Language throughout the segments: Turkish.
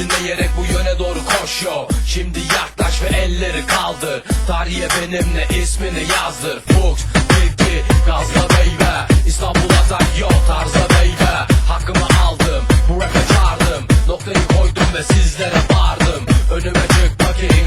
dinleyerek bu yöne doğru koş yo. Şimdi yaklaş ve elleri kaldır. Tarihe benimle ismini yazdır. Fuchs, Tilki, Gazla Beybe. İstanbul Atak yo tarza Beybe. Hakkımı aldım, bu rap'e çağırdım. Noktayı koydum ve sizlere vardım Önüme çıkmak iyi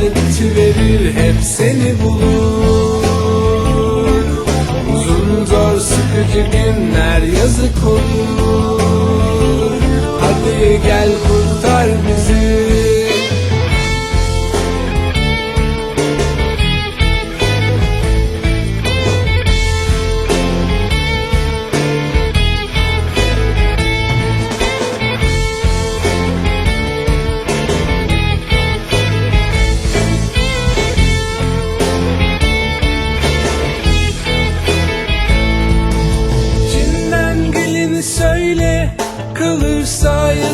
Sever verir hep seni bulur. Uzun zor sıkıcı günler yazık olur.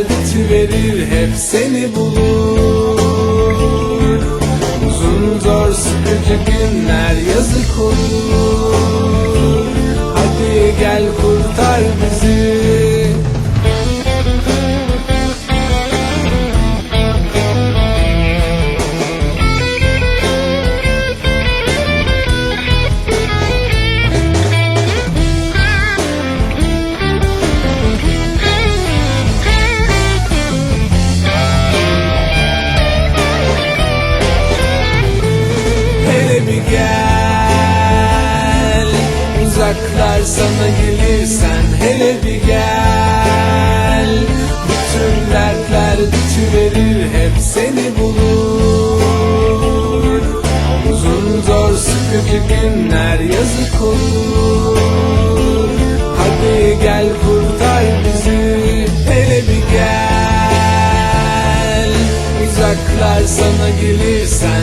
Dert verir hep seni bulur mi gel. Uzaklar sana gelirsen hele bir gel. Bütün dertler bütüverir hep seni bulur. Uzun zor sıkı bir günler yazık olur. Hadi gel kurtar bizi hele bir gel. Uzaklar sana gelirsen